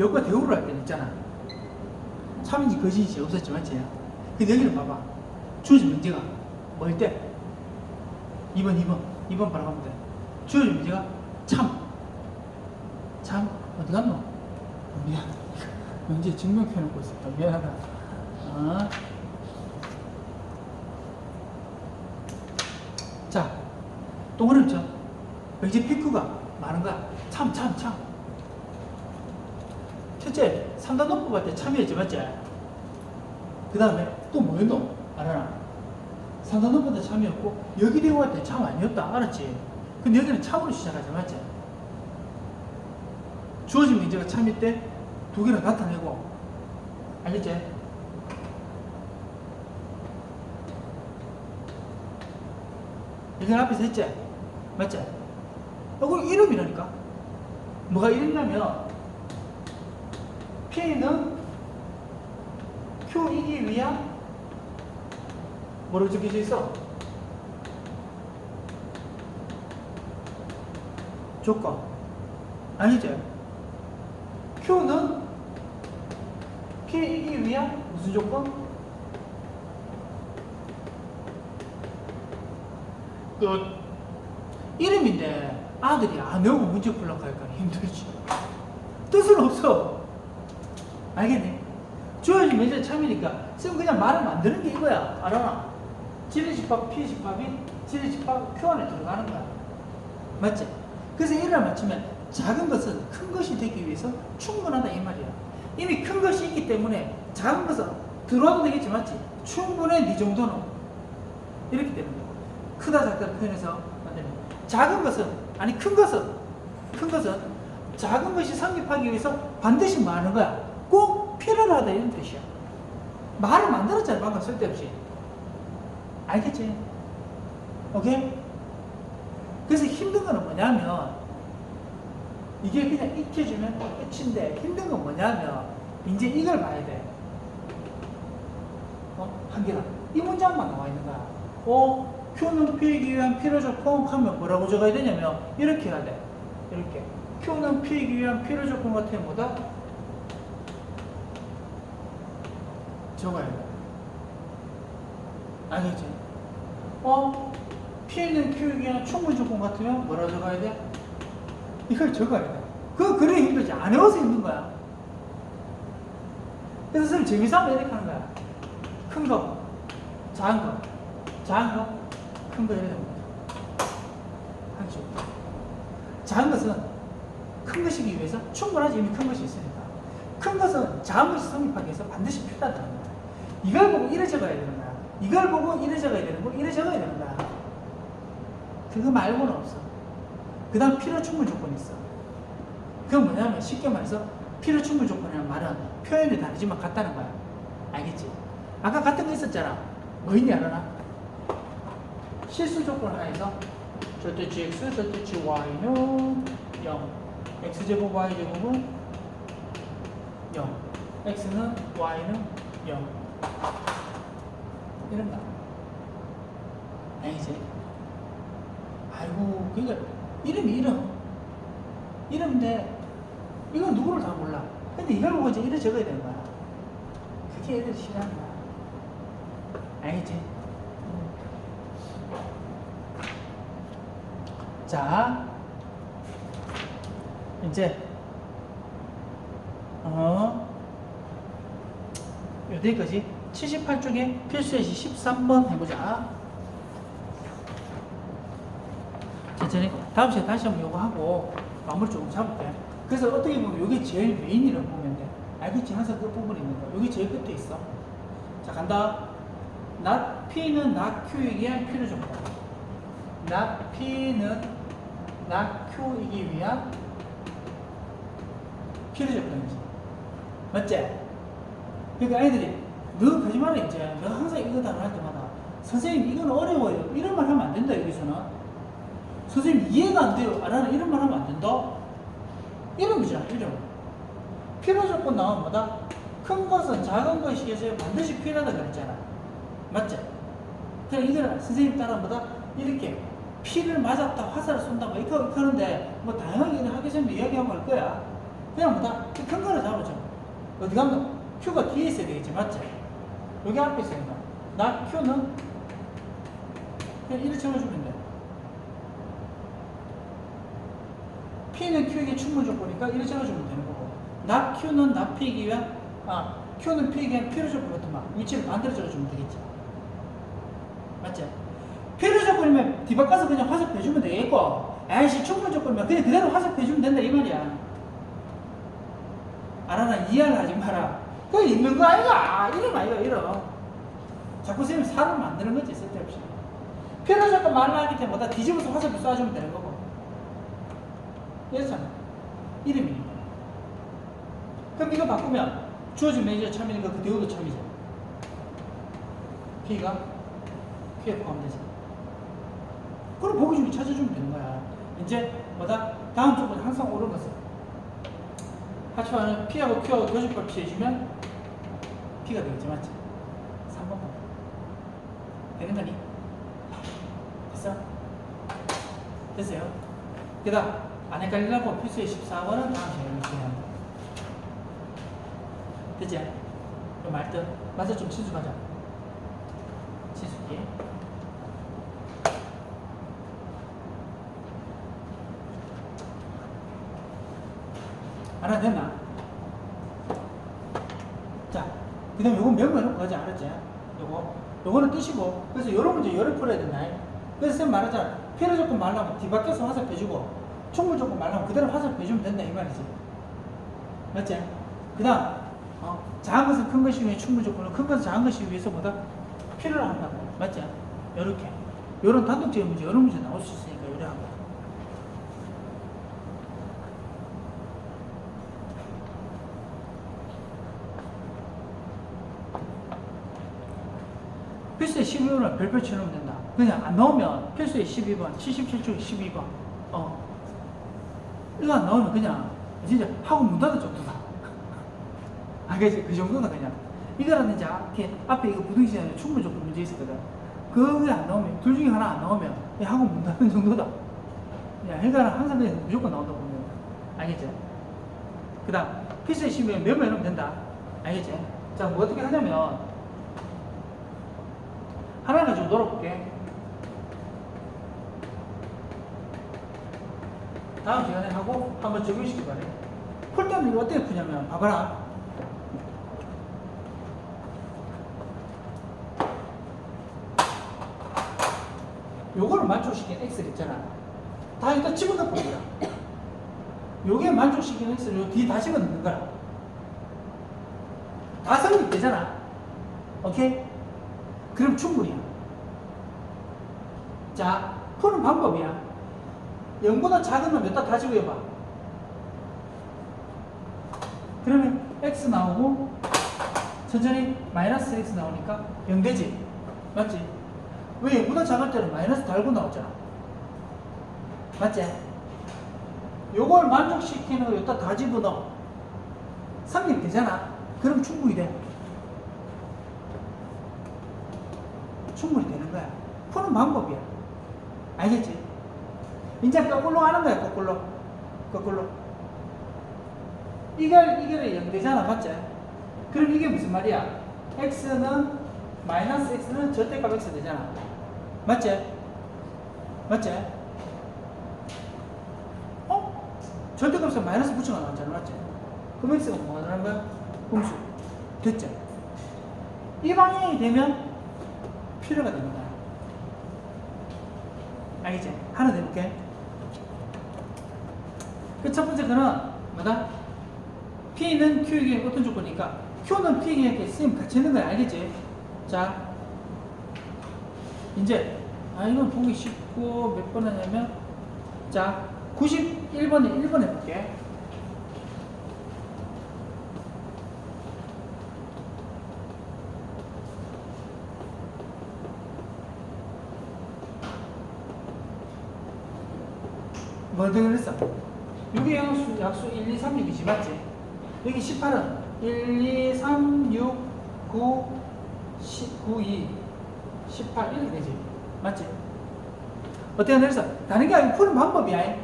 여과 대우를 할 때는 있잖아. 참인지 거짓인지 없었지 맞지? 근데 여기는 봐봐. 주어진 문제가 뭐일 때? 2번, 2번, 2번 바로 가면 돼. 주어진 문제가 참. 참, 어디 갔노? 미안. 문제 증명 켜놓고 있었다. 미안하다. 어? 자, 또 어렵죠? 이제 피크가 많은 거야. 참, 참, 참. 첫째, 3단 논법 할때 참이었지, 맞지? 그 다음에 또 뭐였노? 알아라. 3단 논법 때 참이었고, 여기 대우 할때 참 아니었다. 알았지? 근데 여기는 참으로 시작하지, 맞지? 주어진 문제가 참일 때 두 개를 나타내고, 알겠지? 이건 앞에서 했지? 맞지? 어, 그 이름이라니까. 뭐가 이랬냐면, P는 Q이기 위한 뭐로 적혀져 있어? 조건. 아니지? Q는 P이기 위한 무슨 조건? 그 이름인데 아들이 안 외우고 문제 풀려고 하니까 힘들지. 뜻은 없어. 알겠니? 주어진 문제 참이니까 쌤 그냥 말을 만드는 게 이거야. 알아나? 지리집합, 피집합이 지리집합 표 안에 들어가는 거야. 맞지? 그래서 이를 맞추면 작은 것은 큰 것이 되기 위해서 충분하다 이 말이야. 이미 큰 것이 있기 때문에 작은 것은 들어와도 되겠지 맞지? 충분해 네 정도는 되는 거야. 크다 작다 표현해서 만드는. 작은 것은 아니 큰 것은 큰 것은 작은 것이 성립하기 위해서 반드시 뭐 하는 거야? 꼭 필요하다 이런 뜻이야. 말을 만들었잖아 방금 쓸데없이. 알겠지? 오케이? 그래서 힘든 거는 뭐냐면 이게 그냥 익혀주면 끝인데 힘든 건 뭐냐면 이제 이걸 봐야 돼. 어? 한 개랑 이 문장만 나와 있는 거야. 어? Q는 P이기 위한 필요 조건 하면 뭐라고 적어야 되냐면 이렇게 해야 돼. 이렇게. Q는 P이기 위한 필요 조건 같은 뭐다? 적어야 돼. 알겠지? 어? Q이기 위한 충분 조건 같으면 뭐라고 적어야 돼? 이걸 적어야 돼. 그, 그래 힘들지. 안 외워서 힘든 거야. 그래서 선생님 재미삼아 이렇게 하는 거야. 큰 거, 작은 거, 작은 거, 큰 거 이렇게 거야. 한쪽. 작은 것은 큰 것이기 위해서 충분하지 이미 큰 것이 있으니까. 큰 것은 작은 것이 성립하기 위해서 반드시 필요하다는 거야. 이걸 보고 이래 적어야 되는 거야. 이걸 보고 이래 적어야 되는 거, 이래 적어야 되는 거야. 그거 말고는 없어. 그 다음 필요 충분 조건이 있어. 그건 뭐냐면 쉽게 말해서 필요 충분 조건이라는 말은 표현이 다르지만 같다는 거야. 알겠지? 아까 같은 거 있었잖아. 뭐 있니 알아나? 실수 조건 하에서 절대치 x, 절대치 y는 0. x제곱 y제곱은 0. x는 y는 0. 이런 거. 알겠지? 아이고, 그러니까 이름이 이름. 이름인데 이건 누구를 다 몰라. 근데 이걸 보고 이제 이래 적어야 되는 거야. 그게 애들이 싫어하는 거야. 알겠지? 자, 이제 어 여기까지 78쪽에 필수예시 13번 해보자. 천천히 다음 시간에 다시 한번 요거 하고 마무리 조금 잡을게. 그래서 어떻게 보면 이게 제일 메인이라고 보면 돼. 알겠지? 항상 그 부분이 있는 거야. 여기 제일 끝에 있어. 자, 간다. not P는 not Q이기 위한 필요 조건. not P는 not Q이기 위한 필요 조건이지. 맞지? 그러니까 아이들이 너 가지 마라 이제. 너 항상 이거 단어할 때마다 선생님 이건 어려워요. 이런 말 하면 안 된다 여기서는. 선생님 이해가 안 돼요. 안 하는 이런 말 하면 안 된다. 이름이잖아, 이름. 필요 조건 뭐다? 큰 것은 작은 것이 있어야 반드시 필요하다 그랬잖아. 맞지? 그럼 이거는 선생님 따라 뭐다? 이렇게 피를 맞았다, 화살을 쏜다, 뭐 이렇게, 이렇게 하는데, 뭐 다양하게 학교생도 이야기하고 할 거야. 그냥 뭐다? 큰 거를 잡아줘. 어디 가면 Q가 뒤에 있어야 되겠지, 맞지? 여기 앞에 있어야 된다. 나 Q는 그냥 이를 채워주면 돼. P는 Q에게 충분 조건이니까 이를 채워주면 되는 거고. 나 Q는 나 P이기 위한, 아, Q는 P에게 위한 필요 조건 같은 막 위치를 반대로 적어주면 되겠지. 맞지? 필요 조건이면 뒤바꿔서 그냥 화습해주면 되겠고, 아이씨 충분 조건이면 그냥 그대로 화습해주면 된다, 이 말이야. 알아나 이해를 하지 마라. 그거 있는 거 아이가? 이름 아이가, 이름. 자꾸 선생님 사람 만드는 거지, 쓸데없이. 필요 조건 말라하기 때문에 뒤집어서 화살표 쏴주면 되는 거고. 이렇잖아. 이름이니까. 그럼 이거 바꾸면 주어진 매니저 참이니까 그 대우도 참이죠. P가 Q에 포함되지. 그럼 보기 중에 찾아주면 되는 거야. 이제 뭐다? 다음 쪽은 항상 옳은 것은 하치와는 P하고 Q하고 교집합 취해주면 P가 되겠지, 맞지? 3번 봐. 되는 거니? 됐어? 됐어요? 그 다음, 안 헷갈리려고 필수의 14번은 다음 시간에 진행합니다. 됐지? 그럼 말뜻 맞아 좀 친숙하자. 친숙히. 알아듣나? 자, 그 다음 요거 명문해놓고 가지 알았지? 요거. 요거는 뜻이고, 그래서 요런 문제 요래 풀어야 된다. 그래서 쌤 말하잖아. 필요 조건 말라면 뒤바뀌어서 화살표주고, 충분 조건 말라면 그대로 화살표주면 된다. 이 말이지. 맞지? 그 다음, 어, 작은 것은 큰 것이 위해 충분 조건을, 큰 것은 작은 것이 위해서 보다 필요로 한다고. 맞지? 요렇게. 요런 단독적인 문제, 여러 문제 나올 수 있으니까 요래 한 거야. 필수의 12번을 별표 치우면 된다. 그냥 안 나오면 필수의 12번, 77조 12번. 어. 이거 안 나오면 그냥 진짜 학원 문 닫을 정도다. 알겠지? 그 정도다 그냥. 이거라든지 이렇게 앞에 이거 부등시장에 충분 조건 문제 있었거든. 그게 안 나오면, 둘 중에 하나 안 나오면 이 학원 문 닫는 정도다. 야, 그러니까 항상 그냥 무조건 나온다고 보면. 알겠지? 그 다음, 필수의 12번 몇번 해놓으면 된다. 알겠지? 자, 뭐 어떻게 하냐면, 하나는 좀 놀아볼게. 다음 시간에 하고 한번 적용시키 바래. 이거 어떻게 푸냐면, 봐봐라. 요거를 만족시킨 X를 있잖아. 다 일단 집어넣고 거야. 요게 만족시킨 X를 요 뒤에 다 집어넣는 거야. 다 성립되잖아. 오케이? 그럼 충분이야. 자, 푸는 방법이야. 0보다 작은 놈 몇다 다시 구해봐. 그러면 x 나오고 천천히 마이너스 x 나오니까 0 되지. 맞지? 왜 0보다 작을 때는 마이너스 달고 나왔잖아. 맞지? 요걸 만족시키는 거 여기다 다 집어넣어. 성립되잖아. 그럼 충분히 돼. 충분히 되는 거야. 푸는 방법이야. 알겠지? 이제 거꾸로 하는 거야, 거꾸로. 거꾸로. 이걸, 이거를 0 되잖아, 맞지? 그럼 이게 무슨 말이야? x는, 마이너스 x는 절대값 x 되잖아. 맞지? 맞지? 어? 절대값에 마이너스 붙여가 나왔잖아, 맞지? 그럼 x가 뭐가 되는 거야? 공수. 됐죠? 이 방향이 되면 필요가 됩니다. 알겠지? 하나 더 해볼게. 그 첫 번째 거는 뭐다? P는 Q에게 어떤 조건이니까 Q는 P에게 쓰임 같이 있는 거야. 알겠지? 자, 이제 아 이건 보기 쉽고 몇 번 하냐면 자 91번에 1번 해볼게. 뭐든 그랬어? 6의 양수, 약수 1, 2, 3, 6이지, 맞지? 여기 18은 1, 2, 3, 6, 9, 10, 9, 2, 18 이렇게 되지. 맞지? 어떻게 그래서 다른 게 아니고 푸는 방법이야.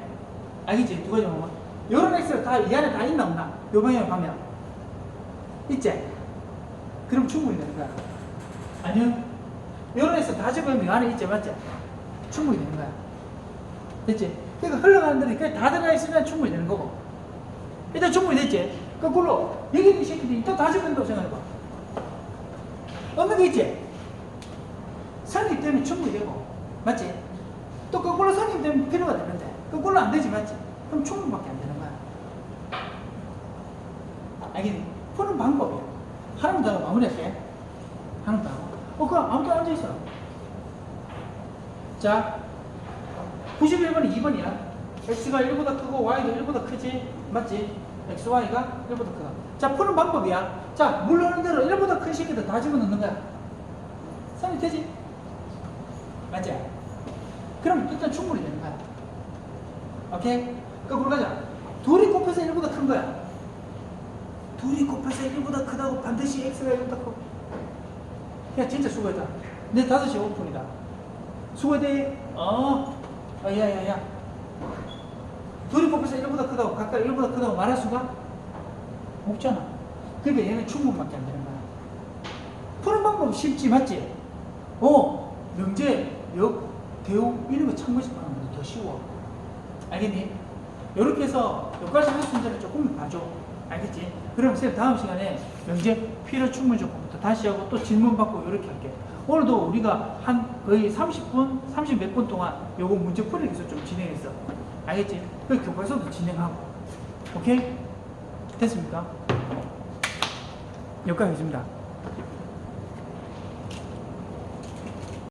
알겠지? 두 가지 방법. 요런 x가 다이 안에 다 있나 없나? 요 방향으로 가면 있지? 그럼 충분히 되는 거야. 아니요. 요런 x 다 집어넣으면 이 안에 있지 맞지? 충분히 되는 거야. 됐지? 그러니까 흘러가는 데는 그냥 다 들어가 있으면 충분히 되는 거고. 일단 충분히 됐지? 거꾸로 여기 있는 새끼들이 또다 집어넣는다고 생각해봐. 없는 게 있지? 선임 때문에 충분히 되고 맞지? 또 거꾸로 선임 되면 필요가 되는데 거꾸로 안 되지 맞지? 그럼 충분밖에 안 되는 거야 알겠니? 푸는 방법이야 하나만 더 하고 마무리할게 하나만 더 하고 어 그럼 아무도 앉아있어 자 91번이 2번이야 x가 1보다 크고 y도 1보다 크지 맞지? x, y가 1보다 크다 자 푸는 방법이야 자 물러오는 대로 1보다 큰 새끼들 다 집어넣는 거야 선이 되지? 맞지? 그럼 일단 충분히 되는 거야. 오케이? 거꾸로 가자. 둘이 곱해서 1보다 큰 거야. 둘이 곱해서 1보다 크다고 반드시 x가 1보다 커. 야, 진짜 수고했다. 내 5시 5분이다. 수고해. 어. 아, 야, 야, 야. 둘이 곱해서 1보다 크다고, 각각 1보다 크다고 말할 수가 없잖아. 그러니까 얘는 충분밖에 안 되는 거야. 푸는 방법 쉽지, 맞지? 어, 명제, 역, 대우 이런 거 참고해서 하는 것도 더 쉬워. 알겠니? 이렇게 해서 여기까지 할 수 있는 조금 봐줘. 알겠지? 그럼 쌤 다음 시간에 명제 필요 충분 조건부터 다시 하고 또 질문 받고 이렇게 할게. 오늘도 우리가 한 거의 30분, 30 몇 분 동안 요거 문제 풀이를 계속 좀 진행했어. 알겠지? 그 교과서도 진행하고. 오케이? 됐습니까? 여기까지 하겠습니다.